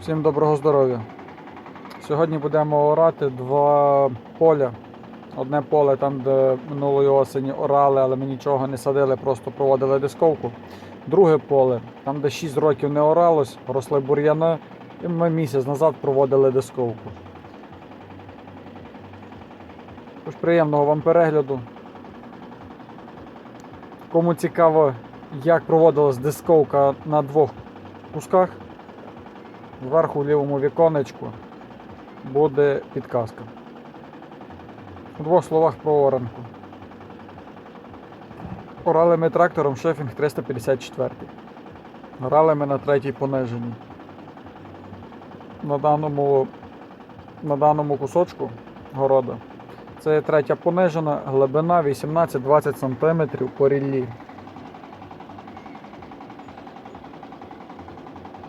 Всім доброго здоров'я. Сьогодні будемо орати два поля. Одне поле там, де минулої осені орали, але ми нічого не садили, просто проводили дисковку. Друге поле, там, де 6 років не оралось, росли бур'яни, і ми місяць назад проводили дисковку. Тож приємного вам перегляду. Кому цікаво, як проводилась дисковка на двох кусках, Зверху в лівому віконечку буде підказка. У двох словах про оранку. Орали ми трактором Шефінг 354. Орали ми на третій пониженій. На даному, на даному кусочку города. Це третя понижена, глибина 18-20 см по ріллі.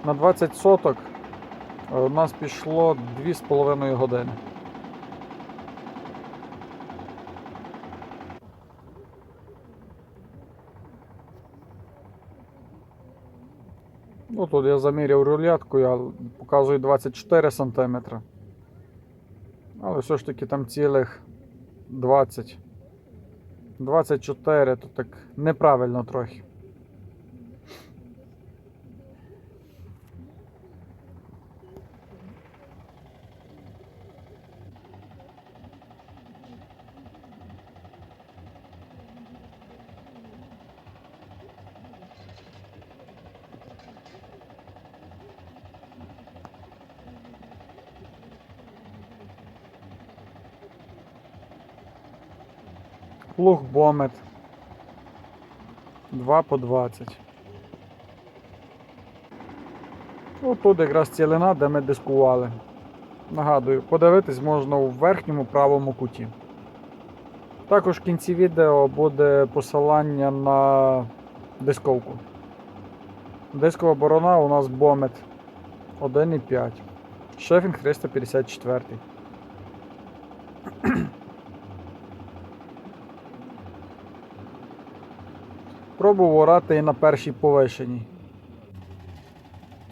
На 20 соток у нас пішло 2,5 години. Ну, тут я заміряв рулетку, я показую 24 см. Але все ж таки там цілих 20. 24, то так неправильно трохи. Плуг бомет. 2 по 20. Ну, тут якраз цілина, де ми дискували. Нагадую, подивитись можна у верхньому правому куті. Також в кінці відео буде посилання на дисковку. Дискова борона у нас бомет 1,5. Шефінг 354. Пробував орати і на першій повишеній.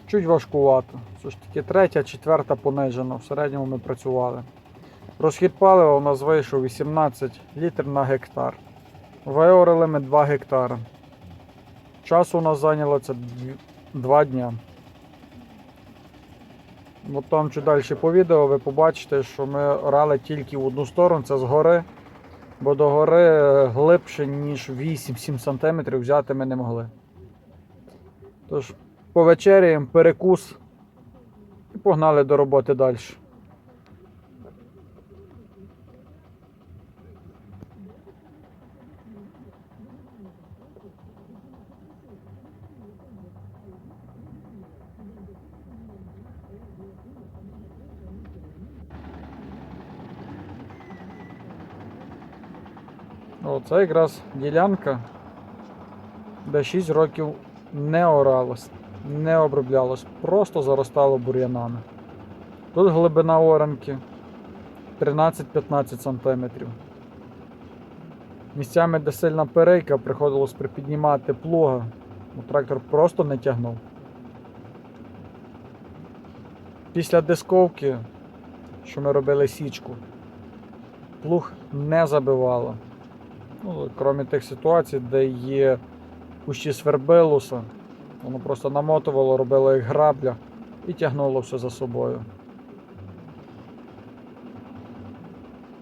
Чуть важкувато. Все ж таки третя, четверта понижена. В середньому ми працювали. Розхід палива у нас вийшов 18 літрів на гектар. Виорили ми 2 гектари. Часу у нас зайняло це 2 дня. От там чи далі по відео ви побачите, що ми орали тільки в одну сторону, це згори. Бо до гори е, глибше, ніж 8-7 см взяти ми не могли. Тож, повечеряємо, перекус і погнали до роботи далі. Оце якраз ділянка, де 6 років не оралось, не оброблялось, просто заростало бур'янами. Тут глибина оранки 13-15 см. Місцями, де сильна перейка, приходилось припіднімати плуга, бо трактор просто не тягнув. Після дисковки, що ми робили січку, плуг не забивало. Ну, крім тих ситуацій, де є кущі свербелуса, воно просто намотувало, робило як грабля і тягнуло все за собою.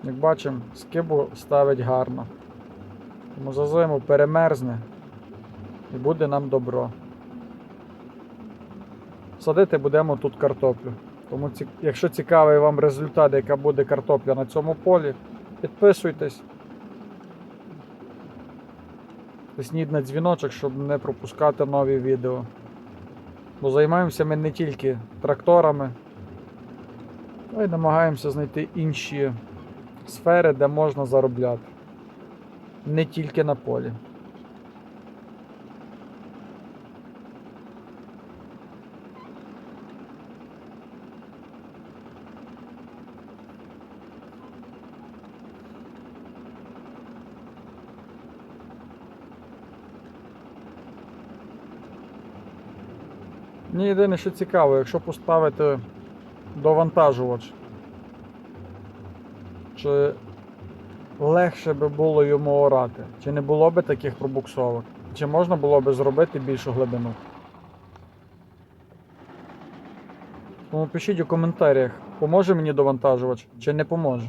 Як бачимо, скибу ставить гарно. Тому за зиму перемерзне і буде нам добро. Садити будемо тут картоплю. Тому якщо цікавий вам результат, яка буде картопля на цьому полі, підписуйтесь. Тисніть на дзвіночок, щоб не пропускати нові відео. Бо займаємося ми не тільки тракторами, а й намагаємося знайти інші сфери, де можна заробляти. Не тільки на полі. Мені єдине, що цікаво, якщо поставити довантажувач, чи легше би було йому орати, чи не було би таких пробуксовок, чи можна було би зробити більшу глибину. Тому пишіть у коментарях, поможе мені довантажувач чи не поможе.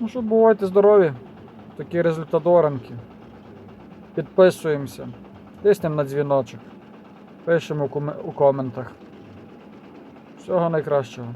Ну що, бувайте здорові. такі результадоранки. Підписуємося. Тиснемо на дзвіночок. Пишемо у коментах. Всього найкращого.